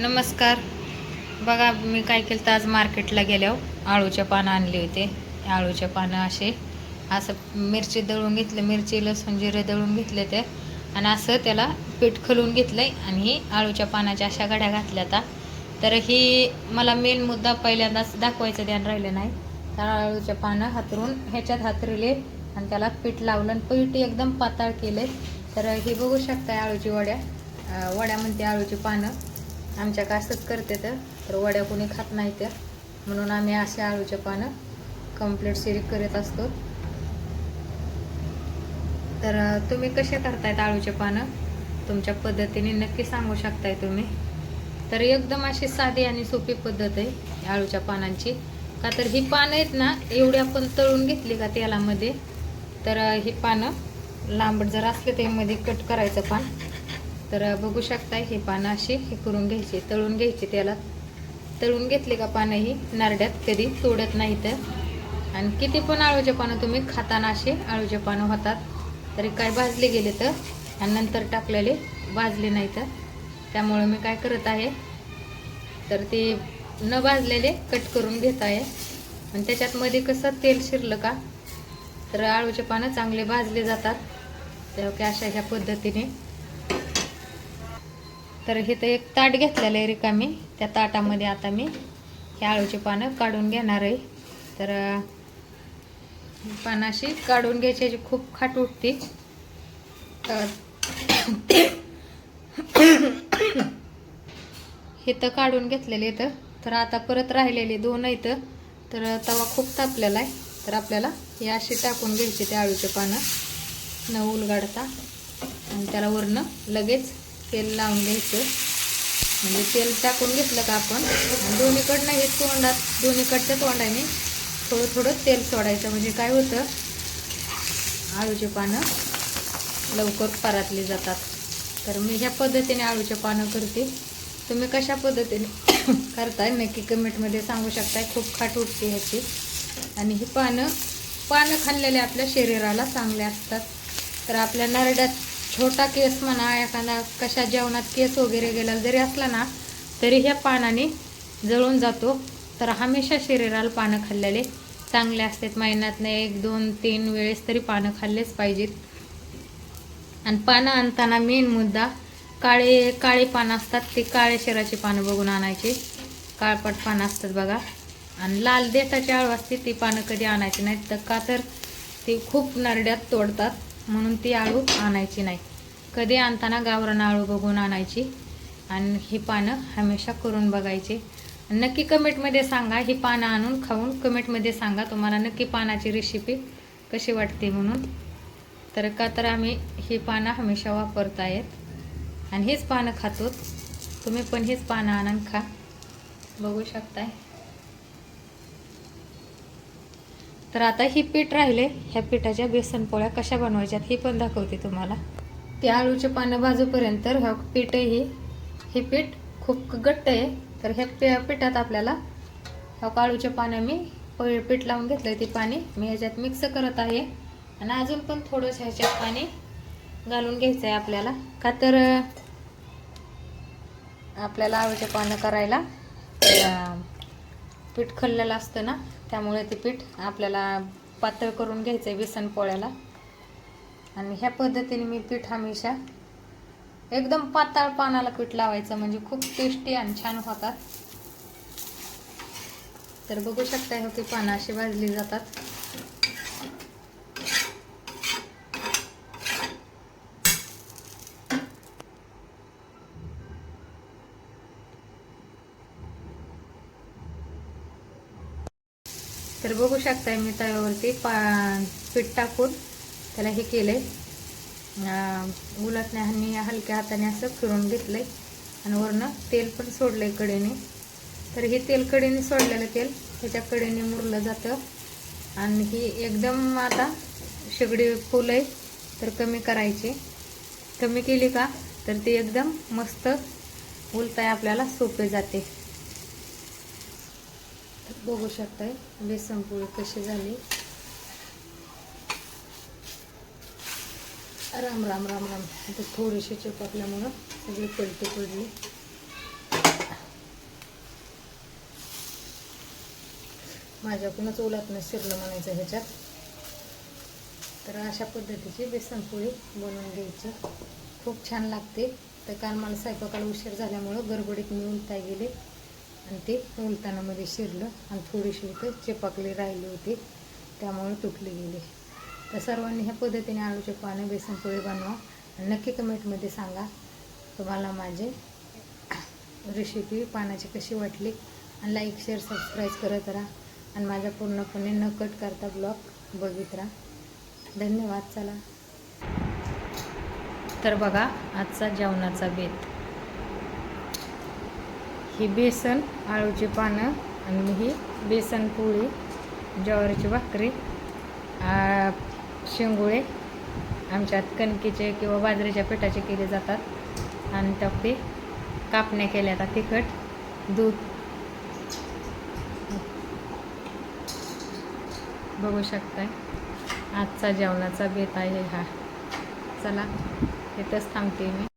नमस्कार. बघा मी काय केलं तर आज मार्केटला गेल्यावर आळूच्या पानं आणली होते. आळूच्या पानं असे असं मिरची दळून घेतलं मिरची लसूण जिरे दळून घेतले ते. आणि असं त्याला पीठ खलून आहे आणि ही आळूच्या पानाच्या अशा गड्या घातल्या आता. तर ही मला मेन मुद्दा पहिल्यांदाच दाखवायचं ध्यान राहिलं नाही. तर आळूच्या पानं हातरून ह्याच्यात हातरले आणि त्याला पीठ लावलं आणि पीठ एकदम पातळ केले तर हे बघू शकता आळूची वड्या. वड्या म्हणते आळूची पानं. आमच्या असंच करते तर वड्या कोणी खात नाही तर म्हणून आम्ही अशा आळूच्या पानं कंप्लीट सिरी करत असतो. तर तुम्ही कसे करतायत आळूचे पानं? तुमच्या पद्धतीने नक्की सांगू शकताय तुम्ही. तर एकदम अशी साधी आणि सोपी पद्धत आहे आळूच्या पानांची. का तर ही पानं आहेत ना एवढी आपण तळून घेतली का तेलामध्ये तर ही पानं लांबट जर असले तर मध्ये कट करायचं पान. तर बघू शकताय हे पानं अशी हे करून घ्यायची तळून घ्यायची त्याला. तळून घेतली का पानं ही नारड्यात कधी तोडत नाही तर. आणि किती पण आळूचे पानं तुम्ही खाताना असे आळूचे पानं होतात. तरी काय भाजले गेले तर आणि नंतर टाकलेले भाजले नाही तर. त्यामुळे मी काय करत आहे तर ते न भाजलेले कट करून घेत आहे. आणि त्याच्यात मध्ये कसं तेल शिरलं का तर आळूचे पानं चांगले भाजले जातात. तेव्हा की अशा ह्या पद्धतीने तर इथं एक ताट घेतलेलं आहे रिकामी. त्या ताटामध्ये आता मी हे आळूचे पानं काढून घेणार आहे. तर पानं अशी काढून घ्यायची खूप खाट उठते. तर हे तर काढून घेतलेले इथं. तर आता परत राहिलेले दोन इथं. तर तवा खूप तापलेला आहे. तर आपल्याला हे अशी टाकून घ्यायची ते आळूचे पानं. न उलगाडता. आणि त्याला वरनं लगेच तेल लावून घ्यायचं. म्हणजे तेल टाकून घेतलं का आपण? दोन्हीकडनं हे तोंडात दोन्हीकडच्या तोंडाने थोडं थोडं तेल सोडायचं. म्हणजे काय होतं? आळूचे पानं लवकर परातली जातात. तर मी ह्या पद्धतीने आळूचे पानं करते. तुम्ही कशा पद्धतीने करताय नक्की कमेंटमध्ये सांगू शकताय. खूप खाट उठते ह्याची. आणि ही पानं पानं खाल्लेले आपल्या शरीराला चांगले असतात. तर आपल्या नरड्यात छोटा केस म्हणा एखादा कशा जेवणात केस वगैरे गेला जरी असला ना तरी ह्या पानाने जळून जातो. तर हमेशा शरीराला पानं खाल्लेले चांगले असतात. महिन्यातनं एक दोन तीन वेळेस तरी पानं खाल्लेच पाहिजेत. आणि पानं आणताना मेन मुद्दा काळे काळे पानं असतात ते काळे शरीराची पानं बघून आणायची. काळपट पानं असतात बघा. आणि लाल देठाची आळू असते ती पानं कधी आणायची नाहीत. तर का तर ती खूप नरड्यात तोडतात. म्हणून ती आळू आणायची नाही. कधी आणताना गावरान आळू बघून आणायची आणि ही पानं हमेशा करून बघायची. नक्की कमेंटमध्ये सांगा ही पानं आणून खाऊन कमेंटमध्ये सांगा तुम्हाला नक्की पानाची रेसिपी कशी वाटते म्हणून. तर का तर आम्ही ही पानं हमेशा वापरत आहेत आणि हेच पानं खातो तुम्ही पण हेच पानं आणून खा. बघू शकताय. तर आता ही पीठ राहिले. ह्या पिठाच्या बेसन पोळ्या कशा बनवायच्यात हे पण दाखवते तुम्हाला. ते आळूचे पानं बाजूपर्यंत ह्या पीठ ही हे पीठ खूप घट्ट आहे. तर ह्या पिठात आपल्याला ह्या काळूचे पानं मी प- पीठ लावून घेतलं ते पाणी. मी ह्याच्यात मिक्स करत आहे. आणि अजून पण थोडंसं ह्याच्यात पाणी घालून घ्यायचं आहे आपल्याला. का तर आपल्याला आळूचे पानं करायला. पीठ खल्लेलं असतं ना त्यामुळे ते पीठ आपल्याला पातळ करून घ्यायचं आहे बेसन पोळ्याला. आणि ह्या पद्धतीने मी पीठ हमेशा एकदम पातळ पानाला पीठ लावायचं म्हणजे खूप टेस्टी आणि छान होतात. तर बघू शकता हे हो पानं अशी भाजली जातात. तर बघू शकताय मी तव्यावरती पा पीठ टाकून त्याला हे केलंय. आहे उलटण्या आणि हलक्या हाताने असं फिरून घेतलंय. आणि वरनं तेल पण सोडलंय कडेने तर हे तेल कडेने सोडलेलं तेल ह्याच्या कडेने मुरलं जातं. आणि ही एकदम आता शेगडी फुलं आहे तर कमी करायची. कमी केली का तर ती एकदम मस्त उलताय आपल्याला सोपे जाते. बघू शकताय बेसनपोळी कशी झाली. राम राम राम राम. आता थोडीशी चिपकल्यामुळं सगळी पलटी पडली. माझ्याकडूनच ओलात नाही शिरलं म्हणायचं ह्याच्यात. तर अशा पद्धतीची बेसनपोळी बनवून घ्यायची. खूप छान लागते. तर काल मला स्वयंपाकाला उशीर झाल्यामुळं गडबडीत मिळून त्या गेले आणि ते उलतानामध्ये शिरलं आणि थोडीशी इथं चिपाकली राहिली होती. त्यामुळे तुटली गेली. तर सर्वांनी ह्या पद्धतीने आळूचे पानं बेसन पोळी बनवा. आणि नक्की कमेंटमध्ये सांगा तुम्हाला माझे रेसिपी पानाची कशी वाटली. आणि लाईक शेअर सबस्क्राईब करत राहा. आणि माझ्या पूर्णपणे न कट करता ब्लॉग बघित राहा. धन्यवाद. चला. तर बघा आजचा जेवणाचा बेत. ही बेसन आळूची पानं आणि ही बेसन पोळी ज्वारीची भाकरी आ, शेंगुळे आमच्यात कणकीचे किंवा बाजरीच्या पिठाचे केले जातात. आणि त्यात ते कापण्या केल्या जातात तिखट दूध. बघू शकताय. आजचा जेवणाचा बेत आहे हा. चला इथंच थांबते मी.